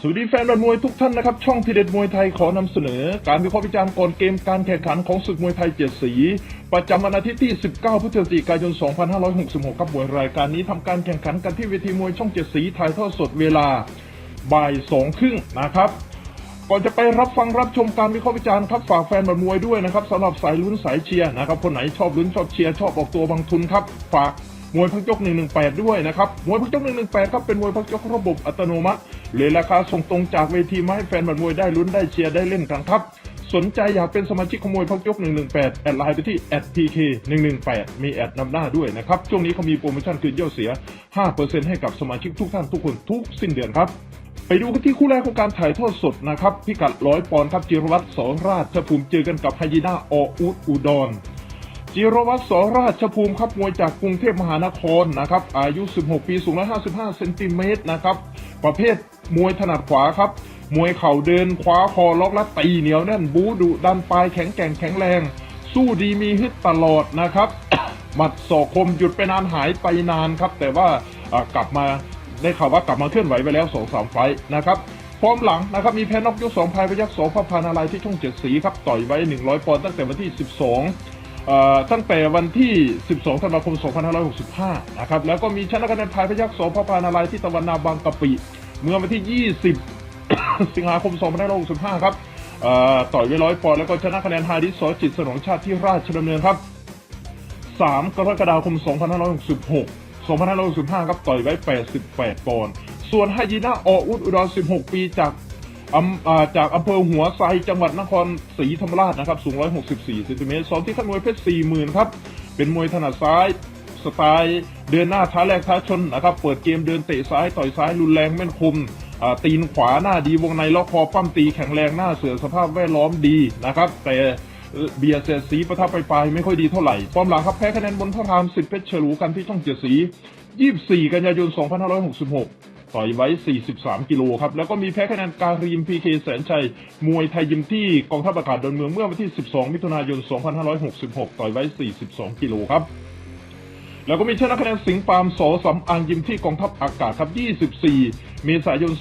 สวัสดีแฟนบอลมวยทุกท่านนะครับ ช่องทีเด็ดมวยไทยขอนำเสนอ การวิเคราะห์วิจารณ์ก่อนเกมการแข่งขันของศึกมวยไทยเจ็ดสี ประจำวันอาทิตย์ที่ 19 พฤศจิกายน 2566ครับมวยรายการนี้ทำการแข่งขันกันที่เวทีมวยช่องเจ็ดสีถ่ายทอดสดเวลาบ่ายสองครึ่งนะครับก่อนจะไปรับฟังรับชมการวิเคราะห์วิจารณ์ครับฝากแฟนบอลมวยด้วยนะครับสำหรับสายลุ้นสายเชียร์นะครับคนไหนชอบลุ้นชอบเชียร์ชอบออกตัวบางทุนครับฝากมวยพักยก 118 ด้วยนะครับมวยพักยก 118ครับเป็นมวยพักยกระบบอัตโนมัติ เลยราคาส่งตรงจากเวทีมาให้แฟนบอลมวยได้ลุ้นได้เชียร์ได้เล่นกันครับ สนใจอยากเป็นสมาชิกของมยพักยก 118 แอดไลน์ไปที่ @pk 118มีแอดนำหน้าด้วยนะครับ ช่วงนี้เขามีโปรโมชั่นคืนเย่อเสีย 5%ให้กับสมาชิกทุกท่านทุกคนทุกสิ้นเดือนครับไปดูกันที่คู่แรกของการถ่ายทอดสดนะครับ พิกัดร้อยปอนด์ครับจิรวัตรสอราชภูมิเจอกันกับไฮยีน่าออุดอุดรจิรวัตรสอราชภูมิครับมวยจากกรุงเทพมหานครนะครับ อายุ 16 ปี สูง 155 เซนติเมตรนะครับ ประเภท มวยถนัดขวาครับ มวยเข่าเดินคว้าคอล็อกและตีเหนียวแน่นบูดุดันปลายแข็งแกร่งแข็งแรง สู้ดีมีฮึดตลอดนะครับหมัดศอกคมหยุดไปนานหายไปนานครับ แต่ว่ากลับมาได้ข่าวว่ากลับมาเคลื่อนไหวไปแล้วสองสามไฟนะครับพร้อมหลังนะครับมีแพ้นกยกสองพายพยักษ์สองพระพานาลายที่ช่องเจ็ดสีครับต่อยไว้100ปอนด์ตั้งแต่วันที่12เอ่อตั้งแต่วันที่ 12 ธันวาคม 2565 นะครับ แล้วก็มีชนะคะแนนพายพยักษ์โสพพานาลายที่ตะวันนาบางกะปิ เมื่อวันที่ 20 สิงหาคม2565 ครับต่อยไว้ร้อยปอนด์แล้วก็ชนะคะแนนฮาริสสอจิตสนองชาติที่ราชดำเนินครับ 3 กรกฎาคม 2566 2565 ครับต่อยไว้ 88 ปอนด์ ส่วนไฮยีน่าออุดอุดร 16 ปีจากอำอ่าจากอำเภอหัวไซจังหวัดนครศรีธรรมราชนะครับ สูง 164เซนติเมตรซ้อมที่ขั้นมวยเพชร 40,000 ครับ เป็นมวยถนัดซ้าย สไตล์ เดินหน้าท้าแรกท้าชนนะครับเปิดเกมเดินเตะซ้ายต่อยซ้ายรุนแรงแม่นคมตีนขวาหน้าดีวงในล็อกคอปั้มตีแข็งแรงหน้าเสือสภาพแวดล้อมดีนะครับแต่เบียร์เสียดสีประทับไปปลายไม่ค่อยดีเท่าไหร่ป้อมหลังครับแพ้คะแนนบนพระรามสิบเพชรเฉลูกันที่ช่องเจ็ดสี 24 กันยายน 2566 ต่อยไว้ 43 กิโลครับ แล้วก็มีแพ้คะแนนการีมพีเคแสนชัย มวยไทยยิมที่กองทัพอากาศดอนเมืองเมื่อวันที่ 12 มิถุนายน 2566 ต่อยไว้ 42 กิโลครับ แล้วก็มีชนะคะแนนสิงห์ปาร์มสอสำอางยิมที่กองทัพอากาศครับ 24 เมษายน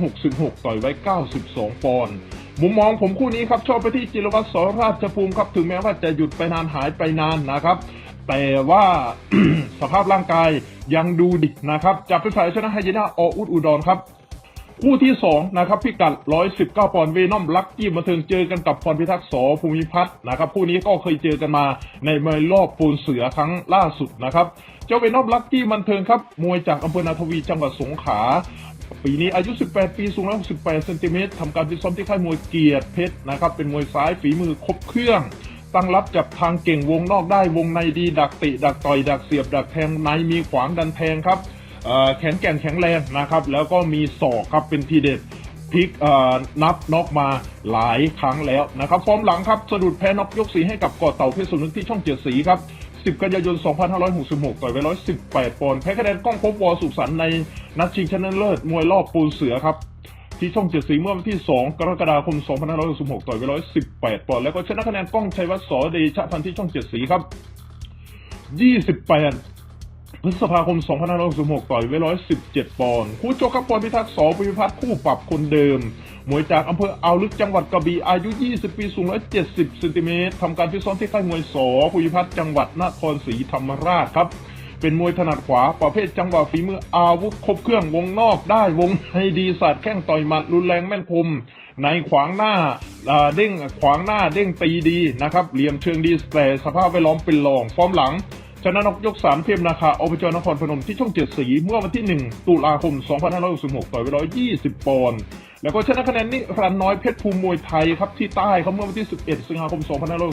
2566 ต่อยไว้ 92 ปอนด์ มุมมองผมคู่นี้ครับ ชอบไปที่จิรวัตรสอราชภูมิครับ ถึงแม้ว่าจะหยุดไปนานหายไปนานนะครับ แต่ว่าสภาพร่างกายยังดูดินะครับจับไปฝ่ายชนะไฮยีน่าออุดอุดรครับ คู่ที่สองนะครับพิกัด 119 ปอนด์เวนอมลักกี้มาเทิงเจอกันกับพรพิทักษ์สภูมิพัฒน์นะครับคู่นี้ก็เคยเจอกันมาในมวยรอบปูนเสือครั้งล่าสุดนะครับ เจ้าเวนอมลักกี้มันเทิงครับ มวยจากอำเภอนาทวีจังหวัดสงขลาปีนี้อายุ 18 ปี สูง 168เซนติเมตรทำการฟิตซ้อมที่ค่ายมวยเกียรติเพชรนะครับ เป็นมวยซ้ายฝีมือครบเครื่อง ตั้งรับจับทางเก่งวงนอกได้วงในดี ดักติดักต่อย ดักเสียบ ดักแทงในมีขวางดันแทงครับ แข็งแกร่งแข็งแรงนะครับ แล้วก็มีศอกครับเป็นทีเด็ดพลิกนับน็อกมาหลายครั้งแล้วนะครับฟอร์มหลังครับสะดุดแพ้น็อกยกสีให้กับก่อเต่าเพชรสนุนที่ช่องเจ็ดสีครับ 10 กันยายน 2566 ต่อยไป 118 ปอนด์แพ้คะแนนกล้องพบวอสุสันในนัดชิงชนะเลิศมวยรอบปูนเสือครับที่ช่องเจ็ดสีเมื่อวันที่ 2 กรกฎาคม 2566 ต่อยไป 118 ปอนด์แล้วก็ชนะคะแนนกล้องชัยวัฒน์สอเดชะพันธ์ที่ช่องเจ็ดสีครับ 28 พฤษภาคม 2566ต่อยไว้ 117 ปอนด์คู่โจกครับปอนพิทักษ์สอพิพิพัฒน์คู่ปรับคนเดิม มวยจากอำเภออ่าวลึกจังหวัดกระบี่อายุ 20 ปี สูง 170เซนติเมตรทำการฟิตซ้อมที่ค่ายมวยสอภูมิพัฒน์จังหวัดนครศรีธรรมราชครับ เป็นมวยถนัดขวาประเภทจังหวะฝีมืออาวุธครบเครื่องวงนอกได้วงในดีศาสตร์แข้งต่อยหมัดรุนแรงแม่นคมในขวางหน้าอ่าเด้งขวางหน้าเด้งตีดีนะครับเหลี่ยมเชิงดีแต่สภาพแวดล้อมเป็นรองฟอร์มหลัง ชนะนกยกสามเทพนาคาอบจนครพนมที่ช่องเจ็ดสีเมื่อวันที่ 1 ตุลาคม 2566 ต่อยไป 120 ปอนด์แล้วก็ชนะคะแนนนิรันน้อยเพชรภูมิมวยไทยครับที่ใต้เขาเมื่อวันที่ 11 สิงหาคม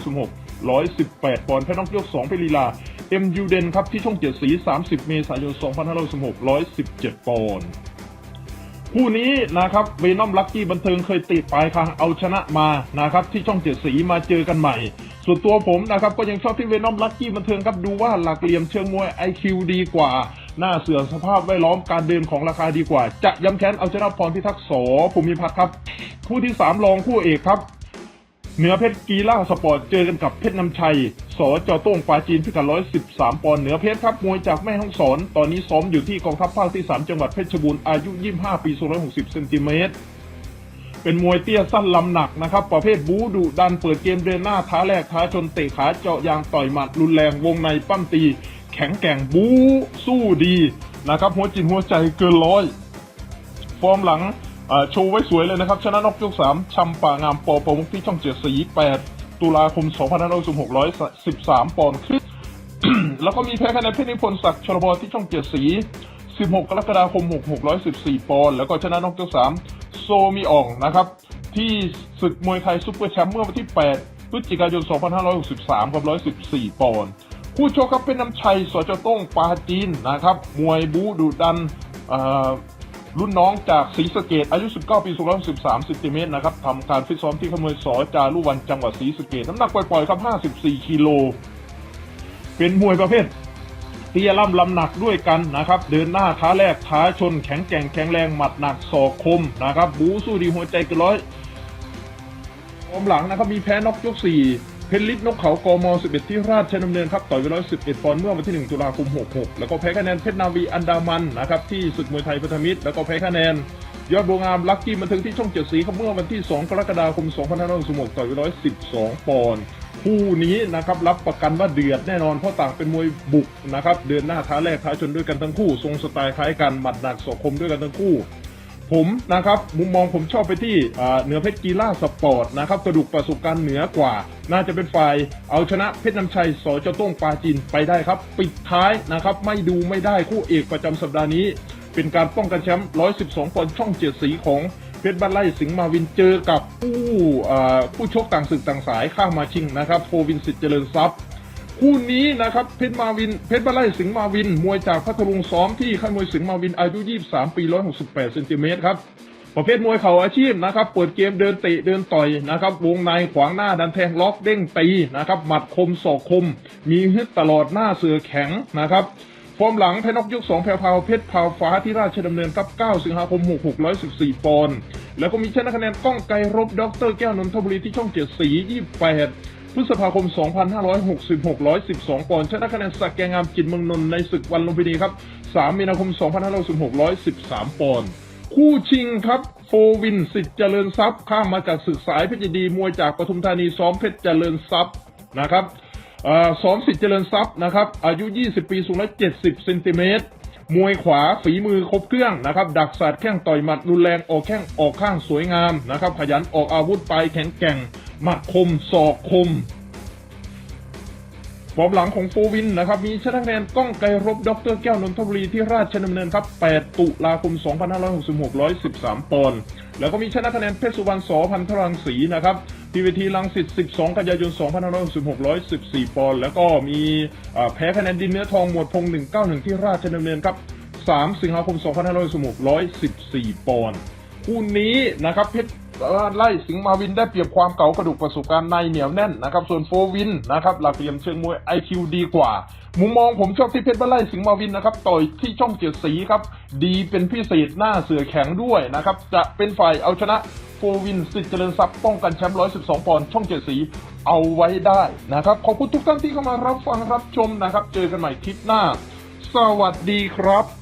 2566 118 ปอนด์แพ้นกยก 2 เพลีลา MU เดนครับที่ช่องเจ็ดสี 30 เมษายน 2566 117 ปอนด์คู่นี้นะครับเวนอมลักกี้บันเทิงเคยติดปลายคางเอาชนะมานะครับที่ช่องเจ็ดสีมาเจอกันใหม่ ส่วนตัวผมนะครับก็ยังชอบที่เวนอมลักกี้บันเทิงครับดูว่าหลักเหลี่ยมเชิงมวย IQ ดีกว่า หน้าเสือสภาพแวดล้อมการเดินของราคาดีกว่า จะย้ำแค้นเอาชนะพรพิทักษ์โสภูมิพัฒน์ครับ คู่ที่สามรองคู่เอกครับเหนือเพชรกีฬาสปอร์ตเจอกันกับเพชรน้ำชัยสจโต้งปาจีนพิกัด113 ปอนด์เหนือเพชรครับมวยจากแม่ฮ่องสอน ตอนนี้ซ้อมอยู่ที่กองทัพภาคที่ 3 จังหวัดเพชรบูรณ์อายุ 25 ปี 260 เซนติเมตร เป็นมวยเตี้ยสั้นลำหนักนะครับ ประเภทบูดุดันเปิดเกมเดินหน้าท้าแรกท้าชนเตะขาเจาะยางต่อยหมัดรุนแรงวงในปั้มตี แข็งแกร่งบูสู้ดีนะครับ หัวจิตหัวใจเกินร้อย ฟอร์มหลังโชว์ไว้สวยเลยนะครับ ชนะนกยกสามชำป่างามปอประมุขที่ช่องเจ็ดสีแปดตุลาคม2 5 6 13ปอนด์ขึ้นแล้วก็มีแพ้คะแนนเพชรนิพนธ์ศักดิ์ชลบที่ช่องเจ็ดสี 16 กรกฎาคม 6 614 ปอนด์แล้วก็ชนะนอกยกสาม โซมีอ่องนะครับ ที่ศึกมวยไทยซุปเปอร์แชมป์เมื่อวันที่ 8 พฤศจิกายน 2563กับ 114 ปอนด์ผู้ชกครับเป็นน้ำชัยสจต้งปาจีนนะครับ มวยบูดุดันรุ่นน้องจากศรีสะเกดอายุ 19 ปีสูง113เซนติเมตรนะครับทำการฟิตซ้อมที่ขโมยสอจารุวันจังหวัดศรีสะเกดน้ำหนักปล่อยๆครับ 54 กิโล เป็นมวยประเภท ตียล่ำลำหนักด้วยกันนะครับ เดินหน้าท้าแรกท้าชนแข็งแกร่งแข็งแรงหมัดหนักศอกคมนะครับ บูสู้ดีหัวใจกันร้อยพร้อมหลังนะครับมีแพ้นกยก4เพชรลิศนกเขากม11 ที่ราชดำเนินครับต่อยไป111ปอนด์เมื่อวันที่ 1 ตุลาคม 66 แล้วก็แพ้คะแนนเพชรนาวีอันดามันนะครับที่ศึกมวยไทยพันธมิตร แล้วก็แพ้คะแนนยอดบัวงามลักกี้บันเทิงที่ช่องเจ็ดสีครับเมื่อวันที่ 2 กรกฎาคม 2566 ต่อยไป112 ปอนด์ คู่นี้นะครับรับประกันว่าเดือดแน่นอนเพราะต่างเป็นมวยบุกนะครับเดินหน้าท้าแรกท้าชนด้วยกันทั้งคู่ ทรงสไตล์คล้ายกันหมัดหนักศอกคมด้วยกันทั้งคู่ ผมนะครับมุมมองผมชอบไปที่เหนือเพชรกีฬาสปอร์ตนะครับกระดูกประสบการณ์เหนือกว่า น่าจะเป็นฝ่ายเอาชนะเพชรน้ำชัยสอเจ้าต้งปาจีนไปได้ครับ ปิดท้ายนะครับไม่ดูไม่ได้คู่เอกประจำสัปดาห์นี้ เป็นการป้องกันแชมป์112ปอนด์ช่องเจ็ดสีของ เพชรบ้านไร่สิงห์มาวินเจอกับผู้ผู้ชกต่างศึกต่างสายข้ามาชิงนะครับโฟวินสิทธิ์เจริญทรัพย์คู่นี้นะครับเพชรมาวินเพชรบ้านไร่สิงห์มาวิน มวยจากพัทลุงซ้อมที่ค่ายมวยสิงห์มาวินอายุ 23 ปี 168เซนติเมตรครับประเภทมวยเข่าอาชีพนะครับเปิดเกมเดินเตะเดินต่อยนะครับวงในขวางหน้าดันแทงล็อกเด้งตีนะครับหมัดคมศอกคม มีฮึดตลอดหน้าเสือแข็งนะครับ ฟอร์มหลังแพนอกยก2แพรวพาวเพชรพาวฟ้าที่ราชดำเนินครับ9สิงหาคม6614ปอนด์แล้วก็มีชนะคะแนนก้องไกรรบด็อกเตอร์แก้วนนทบุรีที่ช่องเจ็ดสี28พฤษภาคม 2566 112ปอนด์ชนะคะแนนสักแกงามจิตเมืองนนท์ในศึกวันลุมพินีครับ3มีนาคม 2566 113ปอนด์คู่ชิงครับโฟวินสิทธิ์เจริญทรัพย์ข้ามมาจากศึกสายเพชรดีมวยจากปทุมธานีซ้อมเพชรเจริญทรัพย์นะครับ สอนสิทธิ์เจริญทรัพย์นะครับ อายุ 20 ปีสูง170เซนติเมตรมวยขวาฝีมือครบเครื่องนะครับ ดักศาสตร์แข้งต่อยหมัดรุนแรงออกแข้งออกข้างสวยงามนะครับ ขยันออกอาวุธไปแข็งแกร่งหมัดคมศอกคม ฟอร์มหลังของโฟวินนะครับ มีชนะคะแนนก้องไกรรบดรแก้วนนทบุรีที่ราชดำเนินครับ 8 ตุลาคม 2566 113 ปอนด์แล้วก็มีชนะคะแนนเพชรสุวรรณสอพันธรังสีนะครับที่เวทีลังสิต 12 กันยายน 2566 114 ปอนด์แล้วก็มีแพ้คะแนนดินเนื้อทองหมวดพง 191 ที่ราชดำเนินครับ 3 สิงหาคม 2566 114 ปอนด์คู่นี้นะครับเพชร ไล่สิงห์มาวินได้เปรียบความเก่ากระดูกประสบการณ์ในเหนียวแน่นนะครับ ส่วนโฟวินนะครับหลักเหลี่ยมเชิงมวย IQ ดีกว่า มุมมองผมชอบที่เพชรบ้าไล่สิงห์มาวินนะครับต่อยที่ช่องเกียรติสีครับ ดีเป็นพิเศษหน้าเสือแข็งด้วยนะครับ จะเป็นฝ่ายเอาชนะโฟวินสิทธิ์เจริญทรัพย์ป้องกันแชมป์112 ปอนด์ช่องเจ็ดสีเอาไว้ได้นะครับ ขอบคุณทุกท่านที่เข้ามารับฟังรับชมนะครับ เจอกันใหม่คลิปหน้า สวัสดีครับ